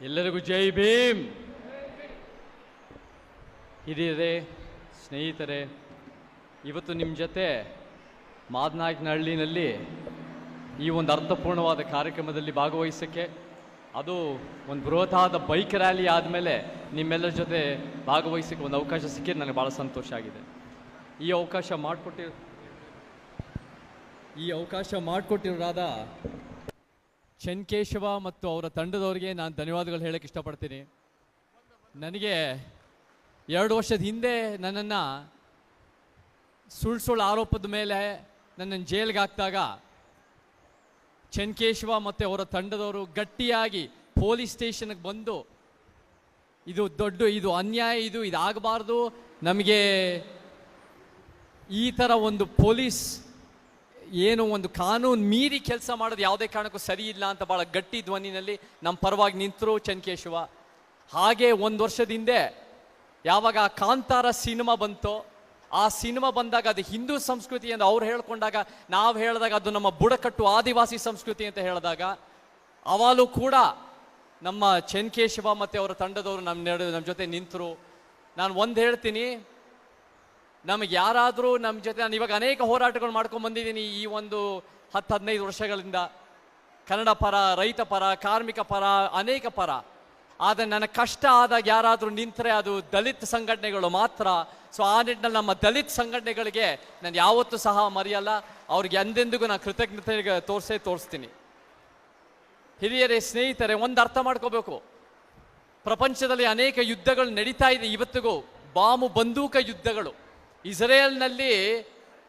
ಎಲ್ಲರಿಗೂ ಜೈ ಭೀಮ್. ಹಿರಿಯರೇ, ಸ್ನೇಹಿತರೆ, ಇವತ್ತು ನಿಮ್ಮ ಜೊತೆ ಮಾದನಾಯಕನಹಳ್ಳಿನಲ್ಲಿ ಈ ಒಂದು ಅರ್ಥಪೂರ್ಣವಾದ ಕಾರ್ಯಕ್ರಮದಲ್ಲಿ ಭಾಗವಹಿಸೋಕ್ಕೆ, ಅದು ಒಂದು ಬೃಹತಾದ ಬೈಕ್ ರ್ಯಾಲಿ ಆದಮೇಲೆ ನಿಮ್ಮೆಲ್ಲರ ಜೊತೆ ಭಾಗವಹಿಸೋಕ್ಕೆ ಒಂದು ಅವಕಾಶ ಸಿಕ್ಕಿದ್ದು ನನಗೆ ಭಾಳ ಸಂತೋಷ ಆಗಿದೆ. ಈ ಅವಕಾಶ ಮಾಡಿಕೊಟ್ಟಿರೋ, ಈ ಅವಕಾಶ ಮಾಡಿಕೊಟ್ಟಿರೋರಾದ ಚೆನ್ಕೇಶವ ಮತ್ತು ಅವರ ತಂಡದವರಿಗೆ ನಾನು ಧನ್ಯವಾದಗಳು ಹೇಳಕ್ಕೆ ಇಷ್ಟಪಡ್ತೀನಿ. ನನಗೆ ಎರಡು ವರ್ಷದ ಹಿಂದೆ ನನ್ನನ್ನು ಸುಳ್ಳು ಸುಳ್ಳು ಆರೋಪದ ಮೇಲೆ ನನ್ನನ್ನು ಜೈಲ್ಗೆ ಹಾಕಿದಾಗ ಚನ್ಕೇಶವ ಮತ್ತು ಅವರ ತಂಡದವರು ಗಟ್ಟಿಯಾಗಿ ಪೊಲೀಸ್ ಸ್ಟೇಷನ್ಗೆ ಬಂದು, ಇದು ದೊಡ್ಡ, ಇದು ಅನ್ಯಾಯ, ಇದು ಇದಾಗಬಾರ್ದು, ನಮಗೆ ಈ ಥರ ಒಂದು ಪೊಲೀಸ್ ಏನು ಒಂದು ಕಾನೂನು ಮೀರಿ ಕೆಲಸ ಮಾಡೋದು ಯಾವುದೇ ಕಾರಣಕ್ಕೂ ಸರಿ ಇಲ್ಲ ಅಂತ ಭಾಳ ಗಟ್ಟಿ ಧ್ವನಿನಲ್ಲಿ ನಮ್ಮ ಪರವಾಗಿ ನಿಂತರು ಚನ್ಕೇಶವ ಹಾಗೆ ಒಂದು ವರ್ಷದ ಹಿಂದೆ ಯಾವಾಗ ಆ ಕಾಂತಾರ ಸಿನಿಮಾ ಬಂತೋ, ಆ ಸಿನಿಮಾ ಬಂದಾಗ ಅದು ಹಿಂದೂ ಸಂಸ್ಕೃತಿ ಅಂತ ಅವ್ರು ಹೇಳ್ಕೊಂಡಾಗ, ನಾವು ಹೇಳಿದಾಗ ಅದು ನಮ್ಮ ಬುಡಕಟ್ಟು ಆದಿವಾಸಿ ಸಂಸ್ಕೃತಿ ಅಂತ ಹೇಳಿದಾಗ ಅವಾಲೂ ಕೂಡ ನಮ್ಮ ಚನ್ಕೇಶವ ಮತ್ತು ಅವರ ತಂಡದವರು ನಮ್ಮ ನಡು ನಮ್ಮ ಜೊತೆ ನಿಂತರು. ನಾನು ಒಂದು ಹೇಳ್ತೀನಿ ನಮಗೆ ಯಾರಾದರೂ ನಮ್ಮ ಜೊತೆ, ನಾನು ಇವಾಗ ಅನೇಕ ಹೋರಾಟಗಳು ಮಾಡ್ಕೊಂಡು ಬಂದಿದ್ದೀನಿ ಈ ಒಂದು ಹತ್ತು, ಹದಿನೈದು ವರ್ಷಗಳಿಂದ. ಕನ್ನಡ ಪರ, ರೈತ ಪರ, ಕಾರ್ಮಿಕ ಪರ, ಅನೇಕ ಪರ. ಆದರೆ ನನ್ನ ಕಷ್ಟ ಆದಾಗ ಯಾರಾದರೂ ನಿಂತರೆ ಅದು ದಲಿತ ಸಂಘಟನೆಗಳು ಮಾತ್ರ. ಸೊ ಆ ನಿಟ್ಟಿನಲ್ಲಿ ನಮ್ಮ ದಲಿತ ಸಂಘಟನೆಗಳಿಗೆ ನಾನು ಯಾವತ್ತೂ ಸಹ ಮರೆಯಲ್ಲ. ಅವ್ರಿಗೆ ಎಂದೆಂದಿಗೂ ನಾನು ಕೃತಜ್ಞತೆ ತೋರಿಸೇ ತೋರಿಸ್ತೀನಿ. ಹಿರಿಯರೇ, ಸ್ನೇಹಿತರೆ, ಒಂದು ಅರ್ಥ ಮಾಡ್ಕೋಬೇಕು. ಪ್ರಪಂಚದಲ್ಲಿ ಅನೇಕ ಯುದ್ಧಗಳು ನಡೀತಾ ಇದೆ ಇವತ್ತಿಗೂ. ಬಾಮು ಬಂದೂಕ ಯುದ್ಧಗಳು. ಇಸ್ರೇಲ್ನಲ್ಲಿ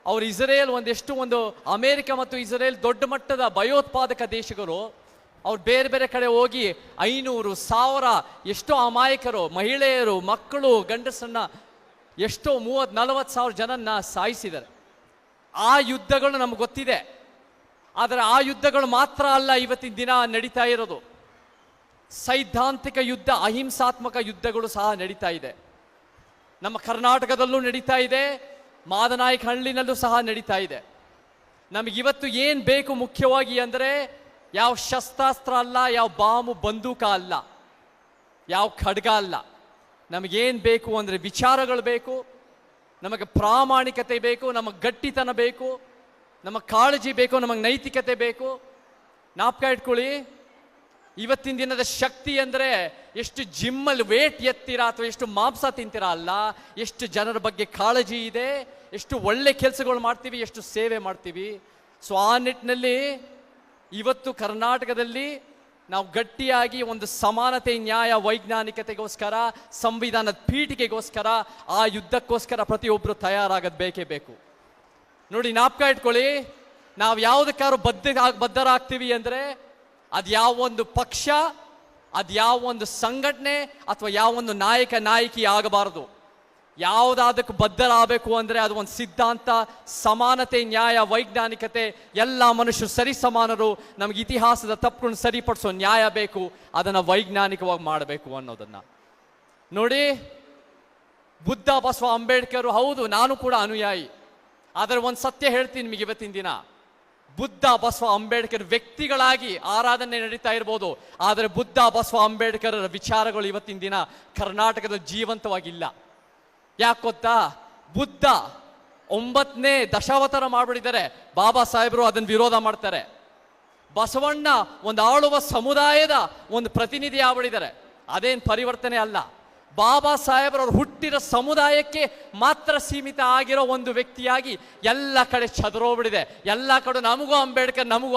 ಅವರು ಇಸ್ರೇಲ್ ಒಂದೆಷ್ಟು ಒಂದು ಅಮೇರಿಕ ಮತ್ತು ಇಸ್ರೇಲ್ ದೊಡ್ಡ ಮಟ್ಟದ ಭಯೋತ್ಪಾದಕ ದೇಶಗಳು, ಅವ್ರು ಬೇರೆ ಬೇರೆ ಕಡೆ ಹೋಗಿ ಐನೂರು ಸಾವಿರ ಎಷ್ಟೋ ಅಮಾಯಕರು, ಮಹಿಳೆಯರು, ಮಕ್ಕಳು, ಗಂಡಸನ್ನ ಎಷ್ಟೋ ಮೂವತ್ತು, ನಲವತ್ತು ಸಾವಿರ ಜನನ್ನ ಸಾಯಿಸಿದ್ದಾರೆ. ಆ ಯುದ್ಧಗಳು ನಮ್ಗೆ ಗೊತ್ತಿದೆ. ಆದರೆ ಆ ಯುದ್ಧಗಳು ಮಾತ್ರ ಅಲ್ಲ, ಇವತ್ತಿನ ದಿನ ನಡೀತಾ ಇರೋದು. ಸೈದ್ಧಾಂತಿಕ ಯುದ್ಧ, ಅಹಿಂಸಾತ್ಮಕ ಯುದ್ಧಗಳು ಸಹ ನಡೀತಾ ಇದೆ. ನಮ್ಮ ಕರ್ನಾಟಕದಲ್ಲೂ ನಡೀತಾ ಇದೆ, ಮಾದನಾಯಕ ಹಳ್ಳಿನಲ್ಲೂ ಸಹ ನಡೀತಾ ಇದೆ. ನಮಗಿವತ್ತು ಏನು ಬೇಕು ಮುಖ್ಯವಾಗಿ ಅಂದರೆ, ಯಾವ ಶಸ್ತ್ರಾಸ್ತ್ರ ಅಲ್ಲ, ಯಾವ ಬಾಂಬು, ಬಂದೂಕ ಅಲ್ಲ, ಯಾವ ಖಡ್ಗ ಅಲ್ಲ. ನಮಗೇನು ಬೇಕು ಅಂದರೆ ವಿಚಾರಗಳು ಬೇಕು, ನಮಗೆ ಪ್ರಾಮಾಣಿಕತೆ ಬೇಕು, ನಮಗೆ ಗಟ್ಟಿತನ ಬೇಕು, ನಮಗೆ ಕಾಳಜಿ ಬೇಕು, ನಮಗೆ ನೈತಿಕತೆ ಬೇಕು. ನಾಪ್ಕ ಇಟ್ಕೊಳ್ಳಿ ಇವತ್ತಿನ ದಿನದ ಶಕ್ತಿ ಅಂದರೆ ಎಷ್ಟು ಜಿಮ್ಮಲ್ಲಿ ವೇಟ್ ಎತ್ತೀರಾ ಅಥವಾ ಎಷ್ಟು ಮಾಂಸ ತಿಂತೀರಾ ಅಲ್ಲ? ಎಷ್ಟು ಜನರ ಬಗ್ಗೆ ಕಾಳಜಿ ಇದೆ? ಎಷ್ಟು ಒಳ್ಳೆ ಕೆಲಸಗಳು ಮಾಡ್ತೀವಿ? ಎಷ್ಟು ಸೇವೆ ಮಾಡ್ತೀವಿ? ಸೊ ಆ ನಿಟ್ಟಿನಲ್ಲಿ ಇವತ್ತು ಕರ್ನಾಟಕದಲ್ಲಿ ನಾವು ಗಟ್ಟಿಯಾಗಿ ಒಂದು ಸಮಾನತೆ, ನ್ಯಾಯ, ವೈಜ್ಞಾನಿಕತೆಗೋಸ್ಕರ, ಸಂವಿಧಾನದ ಪೀಠಿಕೆಗೋಸ್ಕರ ಆ ಯುದ್ಧಕ್ಕೋಸ್ಕರ ಪ್ರತಿಯೊಬ್ಬರು ತಯಾರಾಗೋದು ಬೇಕೇ ಬೇಕು. ನೋಡಿ ನಾಪ್ಕ ಇಟ್ಕೊಳ್ಳಿ. ನಾವು ಯಾವುದಕ್ಕಾದ್ರು ಬದ್ಧ, ಬದ್ಧರಾಗ್ತೀವಿ ಅಂದರೆ ಅದು ಯಾವ ಒಂದು ಪಕ್ಷ, ಅದು ಯಾವ ಒಂದು ಸಂಘಟನೆ ಅಥವಾ ಯಾವ ಒಂದು ನಾಯಕ, ನಾಯಕಿ ಆಗಬಾರದು. ಯಾವುದಾದಕ್ಕೆ ಬದ್ಧರಾಗಬೇಕು ಅಂದರೆ ಅದು ಒಂದು ಸಿದ್ಧಾಂತ, ಸಮಾನತೆ, ನ್ಯಾಯ, ವೈಜ್ಞಾನಿಕತೆ, ಎಲ್ಲ ಮನುಷ್ಯರು ಸರಿ ಸಮಾನರು, ನಮಗೆ ಇತಿಹಾಸದ ತಪ್ಪುಗಳನ್ನು ಸರಿಪಡಿಸೋ ನ್ಯಾಯ ಬೇಕು, ಅದನ್ನು ವೈಜ್ಞಾನಿಕವಾಗಿ ಮಾಡಬೇಕು ಅನ್ನೋದನ್ನು. ನೋಡಿ, ಬುದ್ಧ ಬಸವ ಅಂಬೇಡ್ಕರ್ ಹೌದು, ನಾನು ಕೂಡ ಅನುಯಾಯಿ. ಆದರೆ ಒಂದು ಸತ್ಯ ಹೇಳ್ತೀನಿ ನಿಮಗೆ ಇವತ್ತಿನ ದಿನ. ಬುದ್ಧ ಬಸವ ಅಂಬೇಡ್ಕರ್ ವ್ಯಕ್ತಿಗಳಾಗಿ ಆರಾಧನೆ ನಡೀತಾ ಇರ್ಬೋದು. ಆದರೆ ಬುದ್ಧ ಬಸವ ಅಂಬೇಡ್ಕರ್ ವಿಚಾರಗಳು ಇವತ್ತಿನ ದಿನ ಕರ್ನಾಟಕದ ಜೀವಂತವಾಗಿಲ್ಲ. ಯಾಕೆ ಗೊತ್ತಾ? ಬುದ್ಧ ಒಂಬತ್ತನೇ ದಶಾವತಾರ ಮಾಡಿಬಿಟ್ಟಿದ್ದಾರೆ. ಬಾಬಾ ಸಾಹೇಬರು ಅದನ್ನು ವಿರೋಧ ಮಾಡ್ತಾರೆ. ಬಸವಣ್ಣ ಒಂದು ಆಳುವ ಸಮುದಾಯದ ಒಂದು ಪ್ರತಿನಿಧಿ ಆಗ್ಬಿಟ್ಟಿದ್ದಾರೆ. ಅದೇನು ಪರಿವರ್ತನೆ ಅಲ್ಲ. ಬಾಬಾ ಸಾಹೇಬ್ರವ್ರು ಹುಟ್ಟಿರೋ ಸಮುದಾಯಕ್ಕೆ ಮಾತ್ರ ಸೀಮಿತ ಆಗಿರೋ ಒಂದು ವ್ಯಕ್ತಿಯಾಗಿ ಎಲ್ಲ ಕಡೆ ಚದುರೋಗ್ಬಿಡಿದೆ ಎಲ್ಲ ಕಡೆ ನಮಗೂ ಅಂಬೇಡ್ಕರ್, ನಮಗೂ